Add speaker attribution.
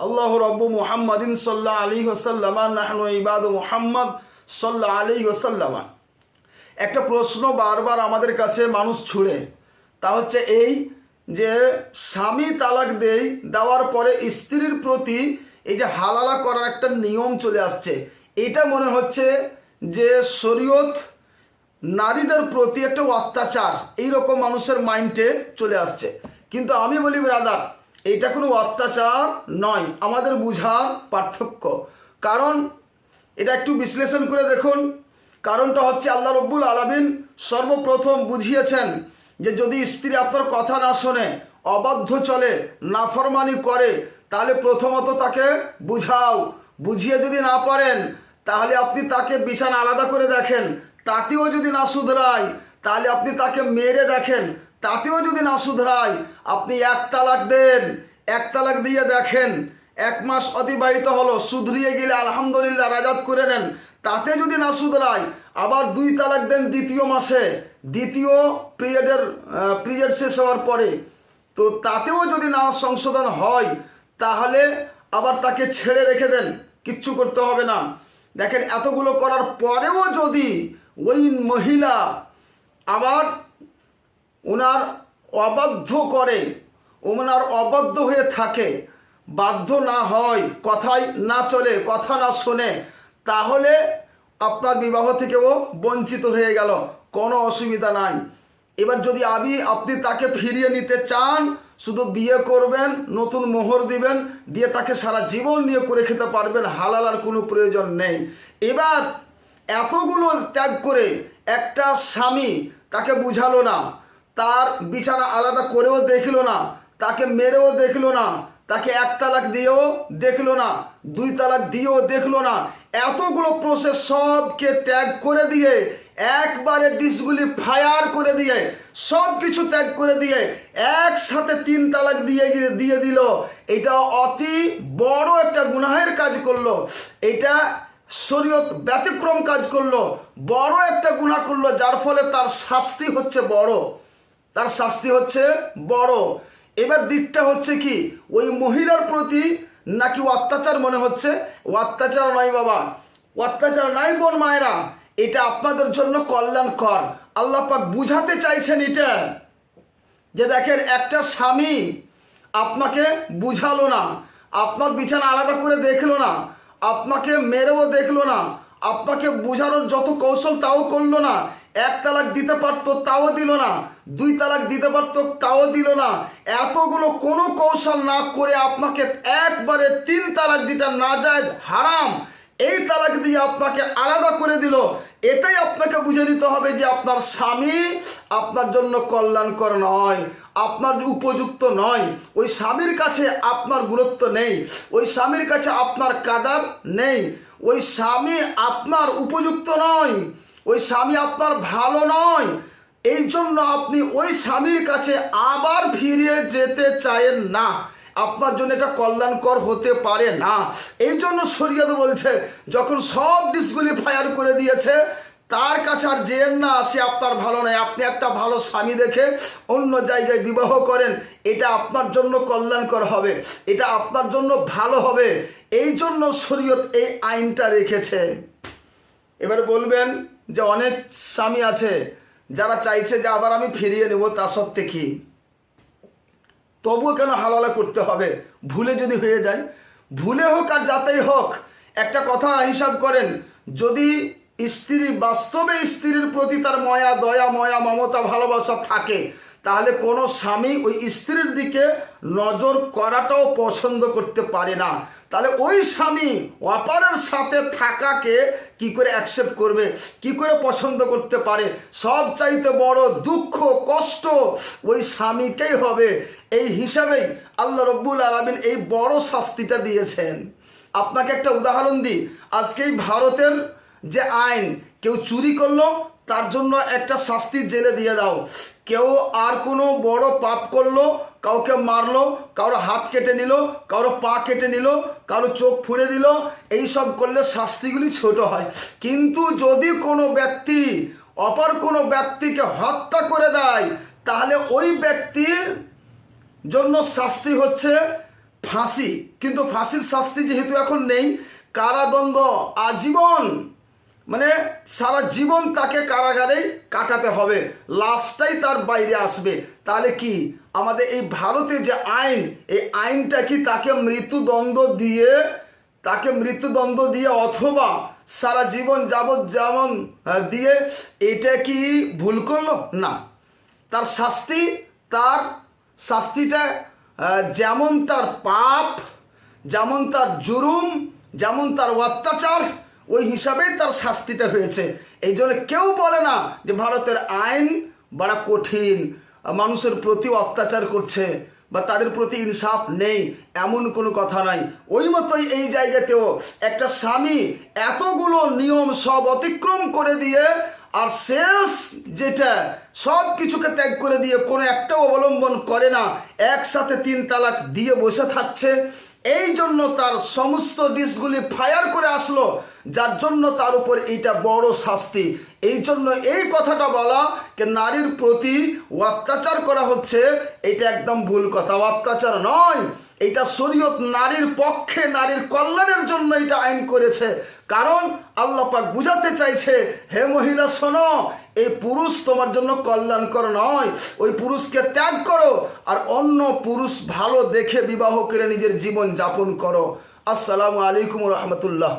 Speaker 1: আল্লাহ রব্বু মুহাম্মাদিন সাল্লাহ আলী হোসাল্লামা নাহনু ইবাদ মুহাম্মদ সাল্লাহ আলী হোসাল্লামা একটা প্রশ্ন বারবার আমাদের কাছে মানুষ ছুড়ে, তা হচ্ছে এই যে স্বামী তালাক দেই, দেওয়ার পরে স্ত্রীর প্রতি এই যে হালালা করার একটা নিয়ম চলে আসছে, এটা মনে হচ্ছে যে শরীয়ত নারীদের প্রতি একটা অত্যাচার, এইরকম মানুষের মাইন্ডে চলে আসছে। কিন্তু আমি বলি, ব্রাদার এটা কোনো অত্যাচার নয়, আমাদের বুঝার পার্থক্য। কারণ এটা একটু বিশ্লেষণ করে দেখুন। কারণটা হচ্ছে আল্লাহ রব্বুল আলমিন সর্বপ্রথম বুঝিয়েছেন যে যদি স্ত্রী আপনার কথা না শোনে, অবাধ্য চলে, নাফরমানি করে, তাহলে প্রথমত তাকে বুঝাও। বুঝিয়ে যদি না পারেন, তাহলে আপনি তাকে বিছানা আলাদা করে দেখেন তাতেও যদি না শুধরায়, তাহলে আপনি তাকে মেরে দেখেন তাতেও যদি না শুধরায় আপনি এক তালাক দেন, এক তালাক দিয়ে দেখেন, এক মাস অতিবাহিত হলো, শুধরিয়ে গেলে আলহামদুলিল্লাহ রাজাত করে নেন, তাতে যদি না শুধরায় আবার দুই তালাক দেন দ্বিতীয় মাসে, দ্বিতীয় পিরিয়ডের পিরিয়ড শেষ হওয়ার পরে, তো তাতেও যদি না সংশোধন হয়, তাহলে আবার তাকে ছেড়ে রেখে দেন, কিচ্ছু করতে হবে না। দেখেন, এতগুলো করার পরেও যদি ওই মহিলা আবার ওনার অবাধ্য করে ওনার অবাধ্য হয়ে থাকে, বাধ্য না হয়, কথাই না চলে, কথা না শোনে, তাহলে আপনার বিবাহ থেকেও বঞ্চিত হয়ে গেল, কোনো অসুবিধা নাই। এবার যদি আমি, আপনি তাকে ফিরিয়ে নিতে চান, শুধু বিয়ে করবেন, নতুন মোহর দিবেন, দিয়ে তাকে সারা জীবন নিয়ে করে খেতে পারবেন, হালাল আর কোনো প্রয়োজন নেই। এবার এতগুলো ত্যাগ করে একটা স্বামী তাকে বুঝালো না তার বিছানা আলাদা করেও দেখল না, তাকে মেরেও দেখল না, তাকে এক তালাক দিয়েও দেখল না, দুই তালাক দিয়েও দেখল না। এতগুলো প্রসেস সবকে ত্যাগ করে দিয়ে, একবারে ডিসগুলি ফায়ার করে দিয়ে সব কিছু ত্যাগ করে দিয়ে, একসাথে তিন তালাক দিয়ে দিয়ে দিল। এটা অতি বড় একটা গুনাহের কাজ করল। এটা শরীয়ত ব্যতিক্রম কাজ করল। বড় একটা গুনাহ করল, যার ফলে তার শাস্তি হচ্ছে বড়। তার শাস্তি হচ্ছে বড়। এবার দিকটা হচ্ছে কি? ওই মহিলার প্রতি নাকি অত্যাচার মনে হচ্ছে? অত্যাচার নয় বাবা। অত্যাচার নাই বোন মায়েরা। এটা আপনাদের জন্য কল্যাণকর। আল্লাহ পাক বুঝাতে চাইছেন এটা। যে দেখেন, একটা স্বামী আপনাকে বুঝালো না, আপনার বিছানা আলাদা করে দেখল না, আপনাকে মেরেও দেখল না, আপনাকে বুঝানোর যত কৌশল তাও করল না এক তালাক দিতে পারতো, তাও দিল না। দুই তালাক দিতে পারতো, তাও দিল না। এতগুলো কোনো কৌশল না করে আপনাকে একবারে তিন তালাক যেটা না যায় হারাম, এই তালাক দিয়ে আপনাকে আলাদা করে দিল। এটাই আপনাকে বুঝে দিতে হবে যে আপনার স্বামী আপনার জন্য কল্যাণকর নয়, আপনার উপযুক্ত নয়। ওই স্বামীর কাছে আপনার গুরুত্ব নেই, ওই স্বামীর কাছে আপনার কাদার নেই। ওই স্বামী আপনার উপযুক্ত নয়। ওই স্বামী আপনার ভালো নয়। এই জন্য আপনি ওই স্বামীর কাছে আবার ফিরে যেতে চায়েন না। আপনার জন্য এটা কল্যাণকর হতে পারে না। এই জন্য শরীয়ত বলছে, যখন সব ডিসগুলি ফায়ার করে দিয়েছে, তার কাছে আর যেন না সে আপনার ভালো নয়। আপনি একটা ভালো স্বামী দেখে অন্য জায়গায় বিবাহ করেন, এটা আপনার জন্য কল্যাণকর হবে, এটা আপনার জন্য ভালো হবে। এই জন্য শরীয়ত এই আইনটা রেখেছে। এবার বলবেন যে অনেক স্বামী আছে, যারা চাইছে যে আবার আমি ফিরিয়ে নেব, তা সত্ত্বে কি? তবুও কেন হালালা করতে হবে? ভুলে যদি হয়ে যায়, ভুলে হোক আর যাতেই হোক, একটা কথা হিসাব করেন, যদি স্ত্রী, বাস্তবে স্ত্রীর প্রতি তার ময়া, দয়া, ময়া, মমতা, ভালোবাসা থাকে তাহলে কোনো স্বামী ওই স্ত্রীর দিকে নজর করাটাও পছন্দ করতে পারে না। তাহলে ওই স্বামী অপারের সাথে থাকাকে কি করে অ্যাকসেপ্ট করবে? কি করে পছন্দ করতে পারে? সব চাইতে বড় দুঃখ, কষ্ট ওই স্বামীকেই হবে। এই হিসাবেই আল্লাহ রব্বুল আলমিন এই বড় শাস্তিটা দিয়েছেন। আপনাকে একটা উদাহরণ দিই। আজকে ভারতের যে আইন, কেউ চুরি করল তার জন্য একটা শাস্তি জেলে দিয়ে দাও। কেউ আর কোনো বড় পাপ করল, কাউকে মারলো, কারও হাত কেটে নিল, কারও পা কেটে নিল, কারও চোখ ফুঁড়ে দিল এই সব করলে শাস্তিগুলি ছোট হয়। কিন্তু যদি কোনো ব্যক্তি অপর কোনো ব্যক্তিকে হত্যা করে দেয়, তাহলে ওই ব্যক্তির জন্য শাস্তি হচ্ছে ফাঁসি। কিন্তু ফাঁসির শাস্তি যেহেতু এখন নেই, কারাদণ্ড আজীবন মানে সারা জীবন তাকে কারাগারেই কাটাতে হবে। লাস্টটাই তার বাইরে আসবে। তাহলে কি? আমাদের এই ভারতের যে আইন, এই আইনটা কি তাকে মৃত্যুদণ্ড দিয়ে, তাকে মৃত্যুদণ্ড দিয়ে অথবা সারা জীবন যাবৎ যেমন দিয়ে এটা কি ভুল করল? না। তার শাস্তি, তার শাস্তিটা যেমন তার পাপ, যেমন তার জুরুম যেমন তার অত্যাচার ওই হিসাবেই তার শাস্তিটা হয়েছে। এই জন্য কেউ বলে না যে ভারতের আইন বড় কঠিন, মানুষের প্রতি অত্যাচার করছে বা তাদের প্রতি ইনসাফ নেই, এমন কোনো কথা নাই। ওই মতোই এই জায়গাতেও একটা স্বামী এতগুলো নিয়ম সব অতিক্রম করে দিয়ে আর শেষ যেটা সব কিছুকে ত্যাগ করে দিয়ে কোনো একটা অবলম্বন করে না, একসাথে তিন তালাক দিয়ে বসে থাকছে। এই জন্য তার সমস্ত ডিশগুলি ফায়ার করে আসলো, যার জন্য তার উপর এইটা বড় শাস্তি। এই জন্য এই কথাটা বলা যে নারীর প্রতি অত্যাচার করা হচ্ছে, এটা একদম ভুল কথা। অত্যাচার নয়, এটা শরীয়ত নারীর পক্ষে, নারীর কল্যাণের জন্য এটা আইন করেছে। কারণ আল্লাহ পাক বুঝাতে চাইছে, হে মহিলা, শোনো, এই পুরুষ তোমার জন্য কল্যাণকর নয়। ওই পুরুষকে ত্যাগ করো আর অন্য পুরুষ ভালো দেখে বিবাহ করে নিজের জীবন যাপন করো। আসসালামু আলাইকুম রহমতুল্লাহ।